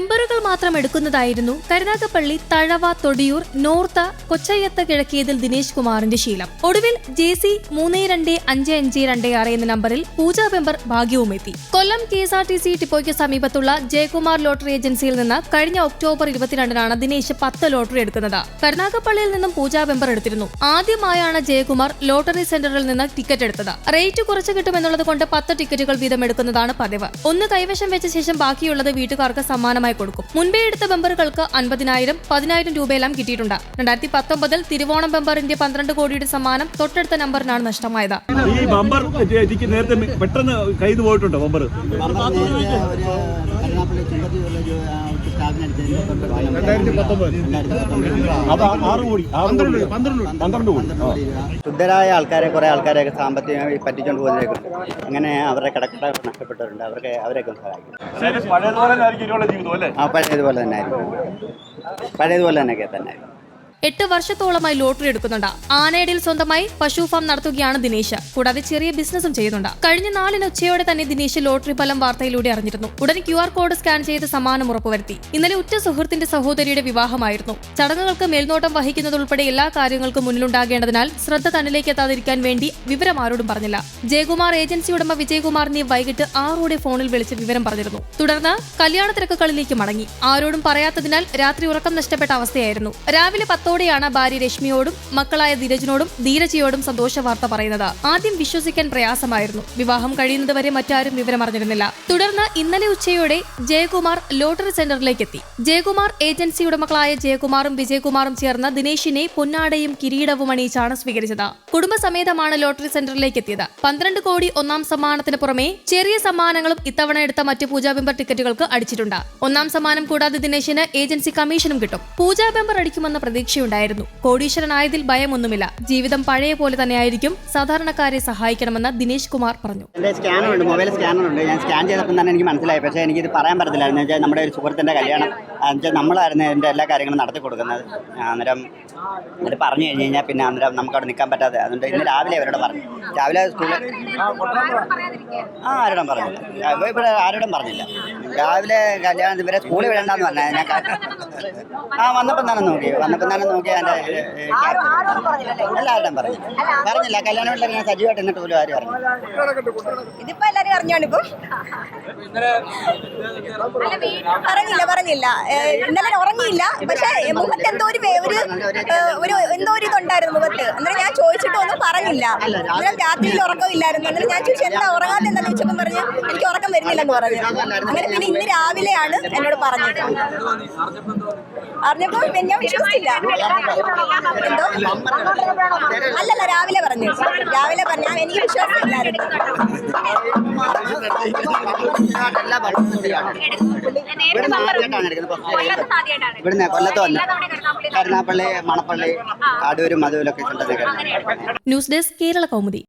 മാത്രം എടുക്കുന്നതായിരുന്നു കരുനാഗപ്പള്ളി തഴവ തൊടിയൂർ നോർത്ത കൊച്ചയ്യത്ത് കിഴക്കിയതിൽ ദിനേശ് കുമാറിന്റെ ശീലം. ഒടുവിൽ ജെ സി മൂന്ന് രണ്ട് അഞ്ച് അഞ്ച് രണ്ട് ആറ് എന്ന നമ്പറിൽ പൂജാ മെമ്പർ ഭാഗ്യവും എത്തി. Kollam K S R T C ടിപ്പോയ്ക്ക് സമീപത്തുള്ള ജയകുമാർ ലോട്ടറി ഏജൻസിയിൽ നിന്ന് കഴിഞ്ഞ ഒക്ടോബർ ഇരുപത്തിരണ്ടിനാണ് ദിനേശ് പത്ത് ലോട്ടറി എടുക്കുന്നത്. കരുനാഗപ്പള്ളിയിൽ നിന്നും പൂജാ മെമ്പർ എടുത്തിരുന്നു. ആദ്യമായാണ് ജയകുമാർ ലോട്ടറി സെന്ററിൽ നിന്ന് ടിക്കറ്റ് എടുത്തത്. റേറ്റ് കുറച്ച് കിട്ടുമെന്നുള്ളത് കൊണ്ട് പത്ത് ടിക്കറ്റുകൾ വീതം എടുക്കുന്നതാണ് പതിവ്. ഒന്ന് കൈവശം വെച്ച ശേഷം ബാക്കിയുള്ളത് വീട്ടുകാർക്ക് സമ്മാനമായി കൊടുക്കും. മുൻപേ എടുത്ത ബമ്പറുകൾക്ക് അൻപതിനായിരം പതിനായിരം രൂപയെല്ലാം കിട്ടിയിട്ടുണ്ട്. രണ്ടായിരത്തി പത്തൊമ്പതിൽ തിരുവോണം ബമ്പറിന്റെ പന്ത്രണ്ട് കോടിയുടെ സമ്മാനം തൊട്ടടുത്ത നമ്പറിനാണ് നഷ്ടമായത്. ഈ ബമ്പർ എനിക്ക് നേരത്തെ പെട്ടെന്ന് കയ്യിൽ പോയിട്ടുണ്ടോ ബമ്പർ? ശുദ്ധരായ ആൾക്കാരെ കുറെ ആൾക്കാരെയൊക്കെ സാമ്പത്തികമായി പറ്റിച്ചുകൊണ്ട് പോകുന്നവരൊക്കെ അങ്ങനെ അവരുടെ കിടക്കട്ട നഷ്ടപ്പെട്ടവരുണ്ട്. അവർക്ക് അവരെയൊക്കെ സഹായിക്കും. പഴയതുപോലെ തന്നെ ആയിരിക്കും ആ പഴയതുപോലെ തന്നെ ആയിരിക്കും പഴയതുപോലെ തന്നെയൊക്കെ തന്നെ ആയിരിക്കും എട്ട് വർഷത്തോളമായി ലോട്ടറി എടുക്കുന്നുണ്ട്. ആനയടിയിൽ സ്വന്തമായി പശു ഫാം നടത്തുകയാണ് ദിനേശ്. കൂടാതെ ചെറിയ ബിസിനസ്സും ചെയ്യുന്നുണ്ട്. കഴിഞ്ഞ നാലിന് ഉച്ചയോടെ തന്നെ ദിനേശ് ലോട്ടറി ഫലം വാർത്തയിലൂടെ അറിഞ്ഞിരുന്നു. ഉടൻ ക്യു ആർ കോഡ് സ്കാൻ ചെയ്ത് സമ്മാനം ഉറപ്പുവരുത്തി. ഇന്നലെ ഉറ്റ സുഹൃത്തിന്റെ സഹോദരിയുടെ വിവാഹമായിരുന്നു. ചടങ്ങുകൾക്ക് മേൽനോട്ടം വഹിക്കുന്നതുൾപ്പെടെ എല്ലാ കാര്യങ്ങൾക്കും മുന്നിലുണ്ടാകേണ്ടതിനാൽ ശ്രദ്ധ തന്നിലേക്ക് എത്താതിരിക്കാൻ വേണ്ടി വിവരം ആരോടും പറഞ്ഞില്ല. ജയകുമാർ ഏജൻസി ഉടമ വിജയകുമാറിനെ വൈകിട്ട് ആറോടെ ഫോണിൽ വിളിച്ച് വിവരം പറഞ്ഞിരുന്നു. തുടർന്ന് കല്യാണ തിരക്കുകളിലേക്ക് മടങ്ങി. ആരോടും പറയാത്തതിനാൽ രാത്രി ഉറക്കം നഷ്ടപ്പെട്ട അവസ്ഥയായിരുന്നു. രാവിലെ പത്തോടെയാണ് ഭാര്യ രശ്മിയോടും മക്കളായ ധീരജിനോടും ധീരജയോടും സന്തോഷ വാർത്ത പറയുന്നത്. ആദ്യം വിശ്വസിക്കാൻ പ്രയാസമായിരുന്നു. വിവാഹം കഴിയുന്നതുവരെ മറ്റാരും വിവരം അറിഞ്ഞിരുന്നില്ല. തുടർന്ന് ഇന്നലെ ഉച്ചയോടെ ജയകുമാർ ലോട്ടറി സെന്ററിലേക്ക് എത്തി ജയകുമാർ ഏജൻസി ഉടമകളായ ജയകുമാറും വിജയകുമാറും ചേർന്ന് ദിനേശിനെ പൊന്നാടയും കിരീടവും അണിയിച്ചാണ് സ്വീകരിച്ചത്. കുടുംബസമേതമാണ് ലോട്ടറി സെന്ററിലേക്ക് എത്തിയത് പന്ത്രണ്ട് കോടി ഒന്നാം സമ്മാനത്തിന് പുറമെ ചെറിയ സമ്മാനങ്ങളും ഇത്തവണ എടുത്ത മറ്റ് പൂജാബെമ്പർ ടിക്കറ്റുകൾക്ക് അടിച്ചിട്ടുണ്ട്. ഒന്നാം സമ്മാനം കൂടാതെ ദിനേശിന് ഏജൻസി കമ്മീഷനും കിട്ടും. പൂജാബെമ്പർ അടിക്കുമെന്ന പ്രതീക്ഷയുണ്ടായിരുന്നു. കോടീശ്വരനായതിൽ ഭയമൊന്നുമില്ല. ജീവിതം പഴയ പോലെ തന്നെയായിരിക്കും. സാധാരണക്കാരെ സഹായിക്കണമെന്ന് ദിനേശ് കുമാർ പറഞ്ഞു. എന്റെ സ്കാനറുണ്ട് മൊബൈൽ സ്കാനർ ഉണ്ട് ഞാൻ സ്കാൻ ചെയ്തപ്പോൾ തന്നെ എനിക്ക് മനസ്സിലായി. പക്ഷേ എനിക്ക് ഇത് പറയാൻ പറ്റത്തില്ലായിരുന്നു. വെച്ചാൽ നമ്മുടെ ഒരു സുഹൃത്തിന്റെ കല്യാണം എന്നുവെച്ചാൽ നമ്മളായിരുന്നു എന്റെ എല്ലാ കാര്യങ്ങളും നടത്തി കൊടുക്കുന്നത്. അന്നേരം അത് പറഞ്ഞു കഴിഞ്ഞു കഴിഞ്ഞാൽ പിന്നെ അന്നേരം നമുക്ക് അവിടെ നിൽക്കാൻ പറ്റാതെ. അതുകൊണ്ട് ഇന്ന് രാവിലെ അവരോട് പറഞ്ഞു. രാവിലെ സ്കൂളിൽ ആ ആരോടും പറഞ്ഞില്ല. ഇവിടെ ആരോടും പറഞ്ഞില്ല. രാവിലെ കല്യാണം ഇവരെ സ്കൂളിൽ വിടണ്ടെന്ന് പറഞ്ഞാൽ ഞാൻ ആ വന്നപ്പം തന്നെ നോക്കി. വന്നപ്പം തന്നെ നോക്കി എന്റെ എല്ലാവരുടെയും പറഞ്ഞു പറഞ്ഞില്ല കല്യാണം വീട്ടിൽ ഞാൻ സജീവമായിട്ട് എന്നിട്ട് പോലും ആരും പറഞ്ഞു ഇതിപ്പോ എല്ലാരും ഇപ്പം? പറഞ്ഞില്ല പറഞ്ഞില്ല. ഇന്നലെ ഉറങ്ങിയില്ല. പക്ഷെ മുഖത്ത് എന്തോ ഒരു ഒരു എന്തോ ഒരു ഇതുണ്ടായിരുന്നു മുഖത്ത്. അന്നേരം ഞാൻ പറഞ്ഞില്ല അന്നേരം രാത്രിയിൽ ഉറക്കമില്ലായിരുന്നു അന്നേരം ഞാൻ ചോദിച്ചു എന്താ ഉറങ്ങാതെ എന്താ ചോദിച്ചപ്പോൾ പറഞ്ഞു? എനിക്ക് ഉറക്കം വരുന്നില്ലെന്ന് പറഞ്ഞു. അങ്ങനെ പിന്നെ ഇന്ന് രാവിലെയാണ് എന്നോട് പറഞ്ഞത്. അറിഞ്ഞപ്പോൾ പിന്നെ ഞാൻ വിശ്വസിച്ചില്ല. എന്തോ? അല്ലല്ല രാവിലെ പറഞ്ഞു. രാവിലെ പറഞ്ഞു. എനിക്ക് എനിക്ക് വിശ്വാസമില്ലായിരുന്നു. എല്ലാ ബൾബും ഫ്രീയാണ്. ഇവിടുന്ന് ആദ്യമായിട്ടാണ് എടുക്കുന്നത് ഫസ്റ്റ് ടൈം. ഇവിടുന്ന് കൊല്ലത്ത് വന്ന്. കരുനാപ്പള്ളി മണപ്പള്ളി കാടൂരും മധുവിലൊക്കെ ഉണ്ടെന്നൊക്കെ ന്യൂസ് ഡെസ്ക് കേരള കൗമുദി.